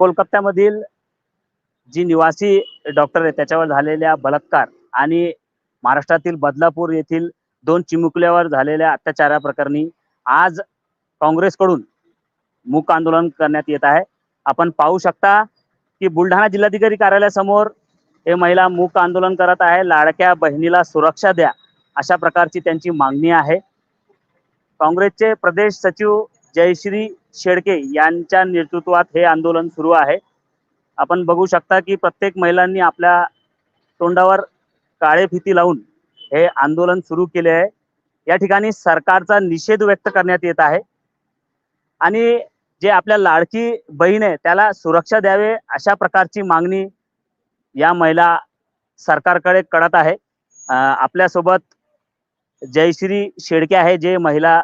कोलकात्यामधील जी निवासी डॉक्टर आहे त्याच्यावर झालेल्या बलात्कार आणि महाराष्ट्रातील बदलापूर येथील दोन चिमुकल्यावर झालेल्या अत्याचाराप्रकरणी आज काँग्रेसकडून मूक आंदोलन करण्यात येत आहे. आपण पाहू शकता की बुलढाणा जिल्हाधिकारी कार्यालयासमोर हे महिला मूक आंदोलन करत आहे. लाडक्या बहिणीला सुरक्षा द्या अशा प्रकारची त्यांची मागणी आहे. काँग्रेसचे प्रदेश सचिव जयश्री शेडके यांच्या नेतृत्वात हे आंदोलन सुरू आहे. आपण बघू शकता की प्रत्येक महिलांनी आपल्या तोंडावर काळे फिती लावून हे आंदोलन सुरू केले आहे. या ठिकाणी सरकारचा निषेध व्यक्त करण्यात येत आहे. आणि जे आपल्या लाडकी बहीण आहे त्याला सुरक्षा द्यावे अशा प्रकारची मागणी या महिला सरकारकडे करत आहे. आपल्यासोबत जयश्री शेडके आहे जे महिला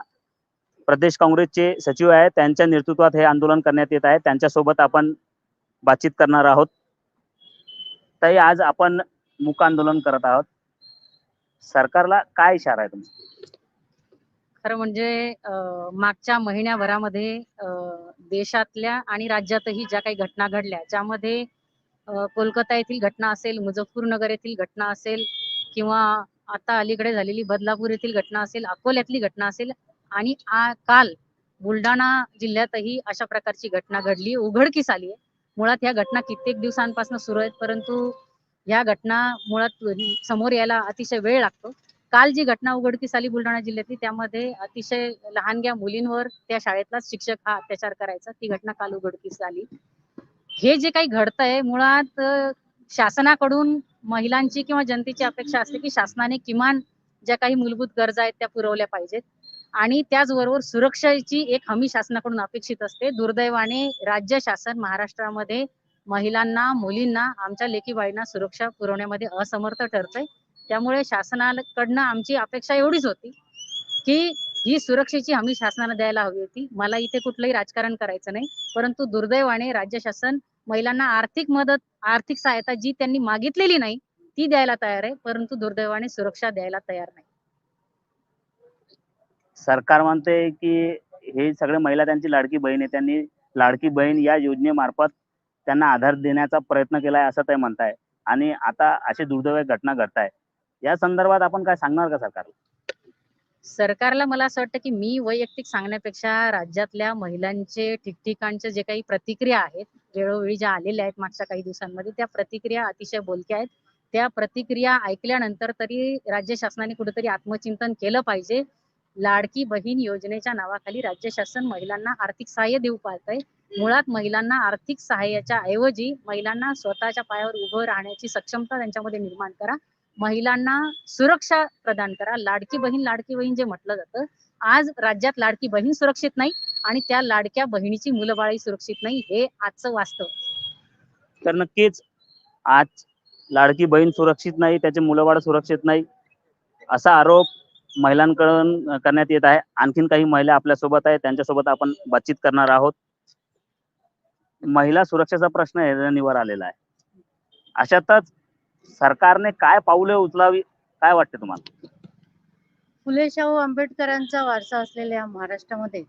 प्रदेश काँग्रेसचे सचिव आहे त्यांच्या नेतृत्वात हे आंदोलन करण्यात येत आहे. त्यांच्यासोबत आपण बातचीत करणार आहोत. ताई आज आपण मुक आंदोलन करत आहोत. सरकारला काय इशारा आहे तुमचा? खरं म्हणजे मागच्या महिन्याभरामध्ये अं, देशातल्या आणि राज्यातही ज्या काही घटना घडल्या ज्यामध्ये कोलकाता येथील घटना असेल मुझफ्फरनगर येथील घटना असेल किंवा आता अलीकडे झालेली बदलापूर येथील घटना असेल अकोल्यातली घटना असेल आणि काल बुलढाणा जिल्ह्यातही अशा प्रकारची घटना घडली. उघडकीस आली आहे. मुळात ह्या घटना कित्येक दिवसांपासून सुरू आहेत परंतु ह्या घटना मुळात समोर यायला अतिशय वेळ लागतो. काल जी घटना उघडकीस आली बुलढाणा जिल्ह्यातली त्यामध्ये अतिशय लहानग्या मुलींवर त्या शाळेतलाच शिक्षक हा अत्याचार करायचा. ती घटना काल उघडकीस आली. हे जे काही घडतंय मुळात शासनाकडून महिलांची किंवा जनतेची अपेक्षा असते की शासनाने किमान ज्या काही मूलभूत गरजा आहेत त्या पुरवल्या पाहिजेत. आणि त्याचबरोबर सुरक्षेची एक हमी शासनाकडून अपेक्षित असते. दुर्दैवाने राज्य शासन महाराष्ट्रामध्ये महिलांना मुलींना आमच्या लेखीबाईंना सुरक्षा पुरवण्यामध्ये असमर्थ ठरतंय. त्यामुळे शासनाकडनं आमची अपेक्षा एवढीच होती की ही सुरक्षेची हमी शासनाला द्यायला हवी होती. मला इथे कुठलंही राजकारण करायचं नाही परंतु दुर्दैवाने राज्य शासन महिलांना आर्थिक मदत आर्थिक सहायता जी त्यांनी मागितलेली नाही ती द्यायला तयार आहे. परंतु दुर्दैवाने सुरक्षा द्यायला तयार नाही. सरकार म्हणते की हे सगळे महिला त्यांची लाडकी बहीण आहे त्यांनी लाडकी बहीण या योजनेमार्फत त्यांना आधार देण्याचा प्रयत्न केलाय असं ते म्हणताय. आणि आता अशी दुर्दैवी घटना घडताय. या संदर्भात आपण काय सांगणार का सरकारला? सरकारला मला असं वाटतं की मी वैयक्तिक सांगण्यापेक्षा राज्यातल्या महिलांचे ठिकठिकाणचे जे काही प्रतिक्रिया आहेत वेळोवेळी ज्या आलेल्या आहेत मागच्या काही दिवसांमध्ये त्या प्रतिक्रिया अतिशय बोलक्या आहेत. त्या प्रतिक्रिया ऐकल्यानंतर तरी राज्य शासनाने कुठेतरी आत्मचिंतन केलं पाहिजे. लाडकी बहीण योजनेच्या नावाखाली राज्य शासन महिलांना आर्थिक सहाय्य देऊ पाहतंय. मुळात महिलांना आर्थिक सहाय्याच्या ऐवजी महिलांना स्वतःच्या पायावर उभं राहण्याची सक्षमता त्यांच्यामध्ये निर्माण करा. महिलांना सुरक्षा प्रदान करा. लाडकी बहीण लाडकी बहीण जे म्हटलं जातं आज राज्यात लाडकी बहीण सुरक्षित नाही आणि त्या लाडक्या बहिणीची मुलंबाळही सुरक्षित नाही हे आजचं वास्तव. तर नक्कीच आज लाडकी बहीण सुरक्षित नाही त्याचे मुलंबाळ सुरक्षित नाही असा आरोप महिलांकडून करण्यात येत आहे. आणखीन काही महिला आपल्यासोबत आहे त्यांच्यासोबत आपण बातचीत करणार आहोत. महिला सुरक्षेचा प्रश्न ऐरणीवर आलेला आहे. अशातच सरकारने काय पाऊले उचलावी काय वाटते तुम्हाला? फुले शाहू आंबेडकरांचा वारसा असलेल्या महाराष्ट्रामध्ये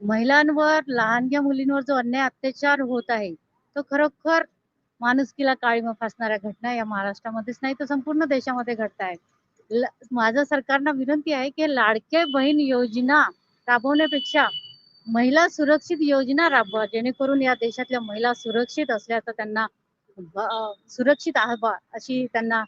महिलांवर लहानग्या मुलींवर जो अन्याय अत्याचार होत आहे तो खरोखर माणुसकीला काळीमा फासणाऱ्या घटना या महाराष्ट्रामध्येच नाही तर संपूर्ण देशामध्ये घडत आहेत. माझं सरकारना विनंती आहे की लाडके बहीण योजना राबवण्यापेक्षा महिला सुरक्षित योजना राबवा जेणेकरून या देशातल्या महिला सुरक्षित असल्याचं त्यांना सुरक्षित आहे अशी त्यांना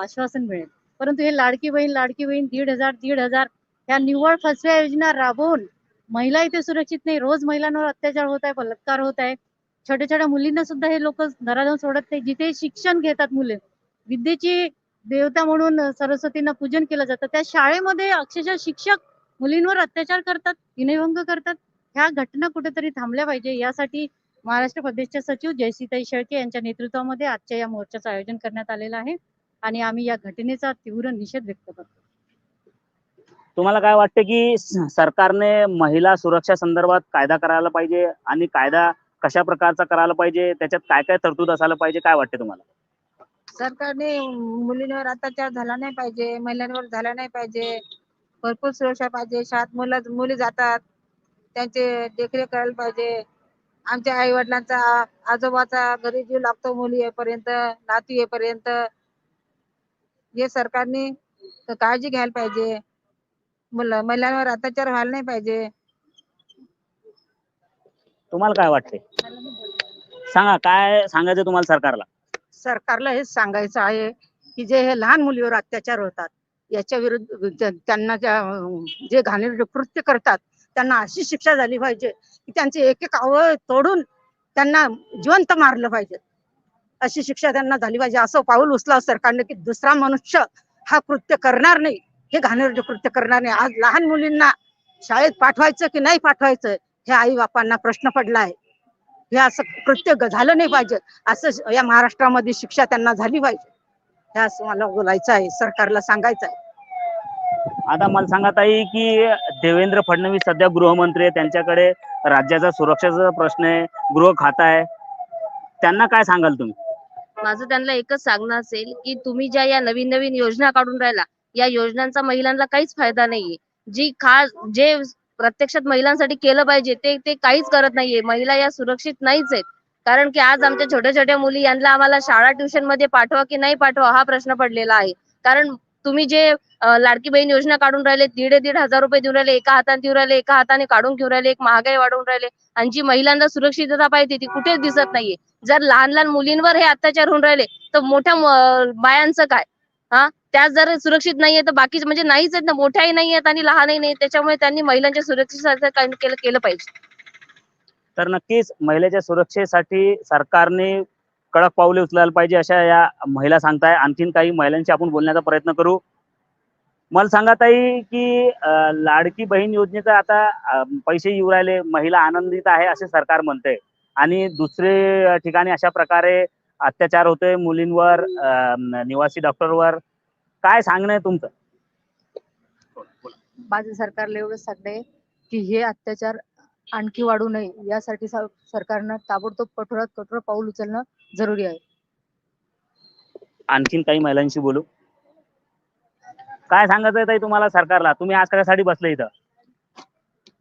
आश्वासन मिळेल. परंतु हे लाडकी बहीण लाडकी बहीण दीड हजार दीड हजार ह्या निव्वळ फसव्या योजना राबवून महिला इथे सुरक्षित नाही. रोज महिलांवर अत्याचार होत आहे बलात्कार होत आहे. छोट्या छोट्या मुलींना सुद्धा हे लोक घरा जाऊन सोडत नाही. जिथे शिक्षण घेतात मुले विद्येची देवता म्हणून सरस्वतींना पूजन केलं जातं. त्या शाळेमध्ये अक्षरशः शिक्षक मुलींवर अत्याचार करतात विनयभंग करतात. ह्या घटना कुठेतरी थांबल्या पाहिजे. यासाठी महाराष्ट्र प्रदेशचे सचिव जयसीताई शेळके यांच्या नेतृत्वामध्ये आजच्या या मोर्चाचं आयोजन करण्यात आलेलं आहे आणि आम्ही या घटनेचा तीव्र निषेध व्यक्त करतो. तुम्हाला काय वाटतं की सरकारने महिला सुरक्षा संदर्भात कायदा करायला पाहिजे आणि कायदा कशा प्रकारचा करायला पाहिजे? त्याच्यात काय काय तरतूद असायला पाहिजे? काय वाटते तुम्हाला? सरकारने मुलींवर अत्याचार झाला नाही पाहिजे महिलांवर झाला नाही पाहिजे. भरपूर सुरक्षा पाहिजे. शाळेत मुलं मुली जातात. त्यांचे देखरेख करायला पाहिजे. आमच्या आई वडिलांचा आजोबाचा घरी जीव लागतो मुली येईपर्यंत नातू येईपर्यंत. हे सरकारने काळजी घ्यायला पाहिजे. मुलं महिलांवर अत्याचार व्हायला नाही पाहिजे. तुम्हाला काय वाटते सांगा काय सांगायचं तुम्हाला सरकारला? सरकारला हेच सांगायचं आहे की जे हे लहान मुलीवर अत्याचार होतात याच्या विरुद्ध त्यांना ज्या जे घाणेरडे कृत्य करतात त्यांना अशी शिक्षा झाली पाहिजे की त्यांचे एक एक आवळ तोडून त्यांना जिवंत मारलं पाहिजे. अशी शिक्षा त्यांना झाली पाहिजे. असं पाऊल उचला सरकारने की दुसरा मनुष्य हा कृत्य करणार नाही हे घाणेरडे कृत्य करणार नाही. आज लहान मुलींना शाळेत पाठवायचं की नाही पाठवायचं हे आई बापांना प्रश्न पडला आहे. हे असं कृत्य झालं नाही पाहिजे. असं या महाराष्ट्रामध्ये शिक्षा त्यांना झाली पाहिजे. हे असं मला बोलायचं आहे सरकारला सांगायचं आहे. आता मला सांगा ताई की देवेंद्र फडणवीस सध्या गृहमंत्री आहे त्यांच्याकडे राज्याचा सुरक्षेचा प्रश्न आहे गृह खाता आहे. त्यांना काय सांगाल तुम्ही? माझं त्यांना एकच सांगणं असेल की तुम्ही ज्या या नवीन नवीन योजना काढून राहिला या योजनांचा महिलांना काहीच फायदा नाहीये. जी खास जे प्रत्यक्षात महिलांसाठी केलं पाहिजे ते ते काहीच करत नाहीये. महिला या सुरक्षित नाहीच आहेत. कारण की आज आमच्या छोट्या छोट्या मुली यांना आम्हाला शाळा ट्युशनमध्ये पाठवा की नाही पाठवा हा प्रश्न पडलेला आहे. कारण तुम्ही जे लाडकी बहीण योजना काढून राहिले दीड दीड हजार रुपये देऊन राहिले एका हाताने देऊन राहिले एका हाताने काढून घेऊन राहिले एक महागाई वाढवून राहिले आणि जी महिलांना सुरक्षितता पाहिजे ती कुठेच दिसत नाहीये. जर लहान लहान मुलींवर हे अत्याचार होऊन राहिले तर मोठ्या बायांचं काय? हा? त्या जर सुरक्षित नाहीये तर बाकीचे म्हणजे नाहीच आहेत ना मोठ्याही नाही आहेत आणि लहानही नाही त्याच्यामुळे त्यांनी महिलांच्या सुरक्षेसाठी काही केलं केलं पाहिजे. तर नक्कीच महिलेच्या सुरक्षेसाठी सरकारने कडक पावले उचलायला पाहिजे अशा या महिला सांगताय. आणखीन काही महिलांशी आपण बोलण्याचा प्रयत्न करू. मला सांगा ताई की लाडकी बहीण योजनेचा आता पैसे येऊ राहिले महिला आनंदित आहे असे सरकार म्हणते आणि दुसरे ठिकाणी अशा प्रकारे अत्याचार होतोय मुलींवर निवासी डॉक्टरवर काय सांगणं आहे तुमचं? माझं सरकारला एवढंच सांगणं आहे की हे अत्याचार आणखी वाढू नये यासाठी स- सरकारनं ताबडतोब कठोरात कठोर पाऊल उचलणं जरुरी आहे. आणखीन काही महिलांशी बोलू? काय सांगायचं आहे ताई तुम्हाला सरकारला? तुम्ही आज कशासाठी बसले इथं.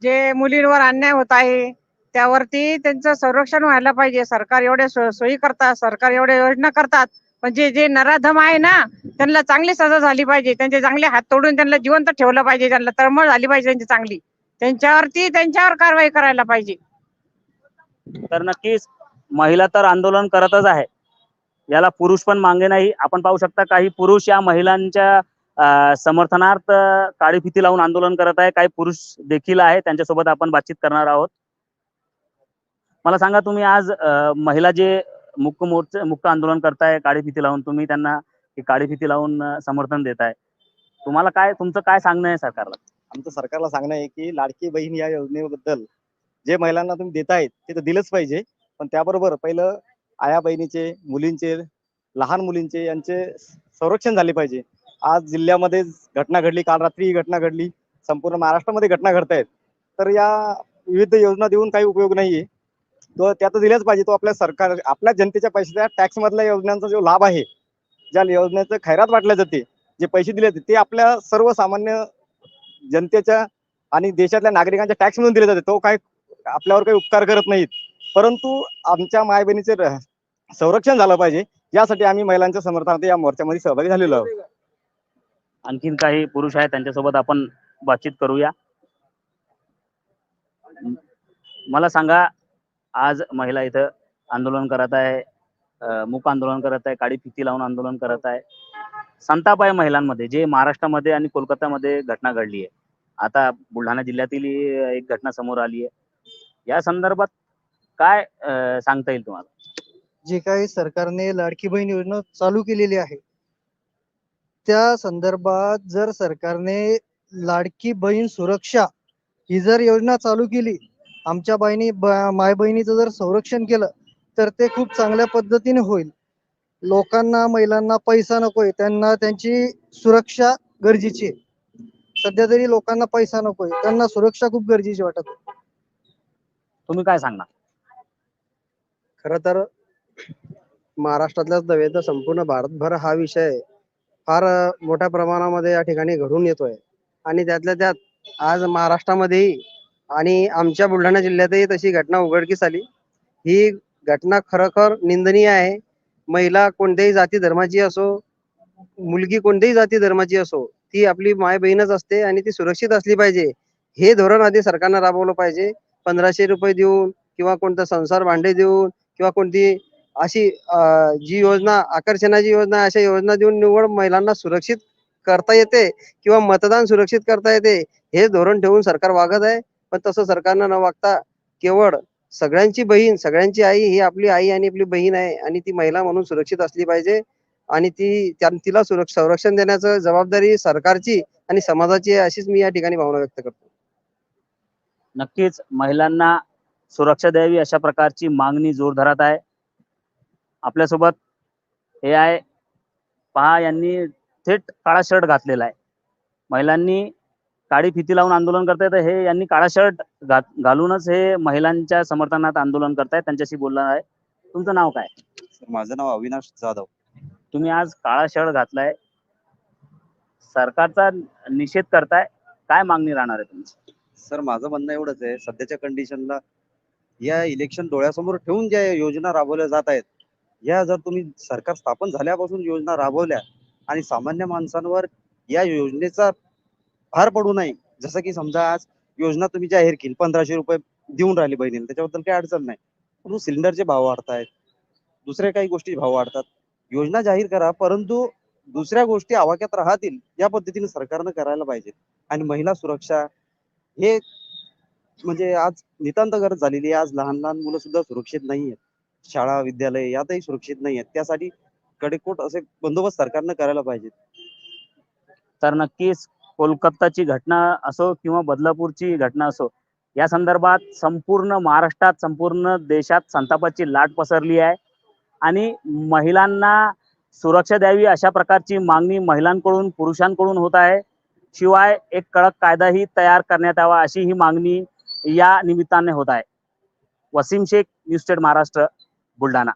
जे मुलींवर अन्याय होत आहे त्यावरती त्यांचं संरक्षण व्हायला पाहिजे. सरकार एवढ्या सो- सोयी करतात सरकार एवढ्या योजना करतात पण जे नराधम आहे ना त्यांना चांगली सजा झाली पाहिजे. त्यांचे चांगले हात तोडून त्यांना जिवंत ठेवलं पाहिजे. त्यांना तळमळ झाली पाहिजे त्यांची चांगली. त्यांच्यावरती त्यांच्यावर कारवाई करायला पाहिजे. तर नक्कीच महिला तर आंदोलन करतच आहे. याला पुरुष पण मागे नाही. आपण पाहू शकता काही पुरुष या महिलांच्या समर्थनार्थ काळी फिती लावून आंदोलन करत आहे. काही पुरुष देखील आहे. त्यांच्यासोबत आपण बातचीत करणार आहोत. मला सांगा तुम्ही आज महिला जे मुक्त मोर्चा मुक्त आंदोलन करताय काळी फिती लावून तुम्ही त्यांना काळी फिती लावून समर्थन देताय. तुम्हाला काय तुमचं काय सांगणं आहे सरकारला? आमचं सरकारला सांगणं आहे की लाडकी बहीण या योजनेबद्दल जे महिलांना तुम्ही देतायत ते तर दिलंच पाहिजे. पण त्याबरोबर पहिलं आया बहिणीचे मुलींचे लहान मुलींचे यांचे संरक्षण झाले पाहिजे. आज जिल्ह्यामध्ये घटना घडली काल रात्री ही घटना घडली संपूर्ण महाराष्ट्रामध्ये घटना घडतायत. तर या विविध योजना देऊन काही उपयोग नाहीये. तो त्या तर दिल्याच पाहिजे तो आपल्या सरकार आपल्या जनतेच्या पैशाच्या टॅक्स मधल्या योजनांचा जो लाभ आहे ज्या योजनेचं खैरात वाटल्या जाते जे पैसे दिले जाते ते आपल्या सर्वसामान्य जनतेच्या आणि देशातल्या नागरिकांच्या टॅक्स मधून दिले जाते. तो काय आपल्यावर काही उपकार करत नाहीत. परंतु आमच्या माय बहिणीचे संरक्षण झालं पाहिजे. यासाठी आम्ही महिलांच्या समर्थनार्थ या मोर्चामध्ये सहभागी झालेलो आहोत. आणखीन काही पुरुष आहेत त्यांच्यासोबत आपण बातचीत करूया. मला सांगा आज महिला इथं आंदोलन करत आहे मूक आंदोलन करत आहे काळी फिती लावून आंदोलन करत आहे. संताप आहे महिलांमध्ये जे महाराष्ट्रामध्ये आणि कोलकातामध्ये घटना घडली आहे. आता बुलढाणा जिल्ह्यातील एक घटना समोर आली आहे. या संदर्भात काय सांगता येईल तुम्हाला? जे काही सरकारने लाडकी बहीण योजना चालू केलेली आहे त्या संदर्भात जर सरकारने लाडकी बहीण सुरक्षा ही जर योजना चालू केली आमच्या बहिणी माय बहिणीचं जर संरक्षण केलं तर ते खूप चांगल्या पद्धतीने होईल. लोकांना महिलांना पैसा नकोय त्यांना त्यांची सुरक्षा गरजेची आहे. सध्या तरी लोकांना पैसा नकोय त्यांना सुरक्षा खूप गरजेची वाटत. तुम्ही काय सांगणार? खर तर महाराष्ट्रातल्याच नव्हे तर संपूर्ण भारतभर हा विषय फार मोठ्या प्रमाणामध्ये या ठिकाणी घडून येतोय. आणि त्यातल्या त्यात आज महाराष्ट्रामध्येही आणि आमच्या बुलढाणा जिल्ह्यातही तशी घटना उघडकीस आली. ही घटना खरोखर निंदनीय आहे. महिला कोणत्याही जाती धर्माची असो मुलगी कोणत्याही जाती धर्माची असो ती आपली माय बहीणच असते आणि ती सुरक्षित असली पाहिजे. हे धोरण आधी सरकारनं राबवलं पाहिजे. पंधराशे रुपये देऊन किंवा कोणतं संसार भांडे देऊन किंवा कोणती अशी जी योजना आकर्षणाची योजना अशा योजना देऊन निवड महिलांना सुरक्षित करता येते किंवा मतदान सुरक्षित करता येते हे धोरण ठेवून सरकार वागत आहे. पण तसं सरकारनं न वागता केवळ सगळ्यांची बहीण सगळ्यांची आई ही आपली आई आणि आपली बहीण आहे आणि ती महिला म्हणून सुरक्षित असली पाहिजे आणि ती त्या- तिला संरक्षण देण्याचं जबाबदारी सरकारची आणि समाजाची आहे अशीच मी या ठिकाणी भावना व्यक्त करतो. नक्कीच महिलांना सुरक्षा द्यावी अशा प्रकारची मागणी जोर धरत आहे. आपल्यासोबत हे आहे पहा यांनी थेट काळा शर्ट घातलेला आहे. महिलांनी काळी फिती लावून आंदोलन करतायत हे यांनी काळा शर्ट घात घालूनच हे महिलांच्या समर्थनात आंदोलन करतायत त्यांच्याशी बोलणार आहे. तुमचं नाव काय? माझं नाव अविनाश जाधव. तुम्ही आज काळा शर्ट घातलाय. सरकारचा निषेध करताय. काय मागणी राहणार आहे तुमची? सर माझं म्हणणं एवढंच आहे. सध्याच्या कंडिशनला या इलेक्शन डोळ्यासमोर ठेवून ज्या योजना राबवल्या जात आहेत या जर तुम्ही सरकार स्थापन झाल्यापासून योजना राबवल्या आणि सामान्य माणसांवर या योजनेचा भार पडू नये. जसं की समजा आज योजना तुम्ही जाहीर केली पंधराशे रुपये देऊन राहिली बहिणीला त्याच्याबद्दल काही अडचण नाही. परंतु सिलेंडरचे भाव वाढतायत. दुसऱ्या काही गोष्टी भाव वाढतात. योजना जाहीर करा परंतु दुसऱ्या गोष्टी आवाक्यात राहतील या पद्धतीने सरकारनं करायला पाहिजे आणि महिला सुरक्षा हे म्हणजे आज नितांत गरज झालेली आहे. आज लहान लहान मुलं सुद्धा सुरक्षित नाही आहेत शाळा विद्यालय यातही सुरक्षित नाही आहेत त्यासाठी कडेकोट असे बंदोबस्त सरकारनं करायला पाहिजे तर नक्कीच कोलकाताची घटना असो किंवा बदलापूरची घटना असो या संदर्भात संपूर्ण महाराष्ट्रात संपूर्ण देशात संतापाची लाट पसरली आहे. आणि महिलांना सुरक्षा द्यावी अशा प्रकारची मागणी महिलांकडून पुरुषांकडून होत आहे. शिवाय एक कडक कायदाही तयार करण्यात यावा अशी ही मागणी या निमित्ताने होत आहे. Wasim Shaikh news state Maharashtra Buldhana.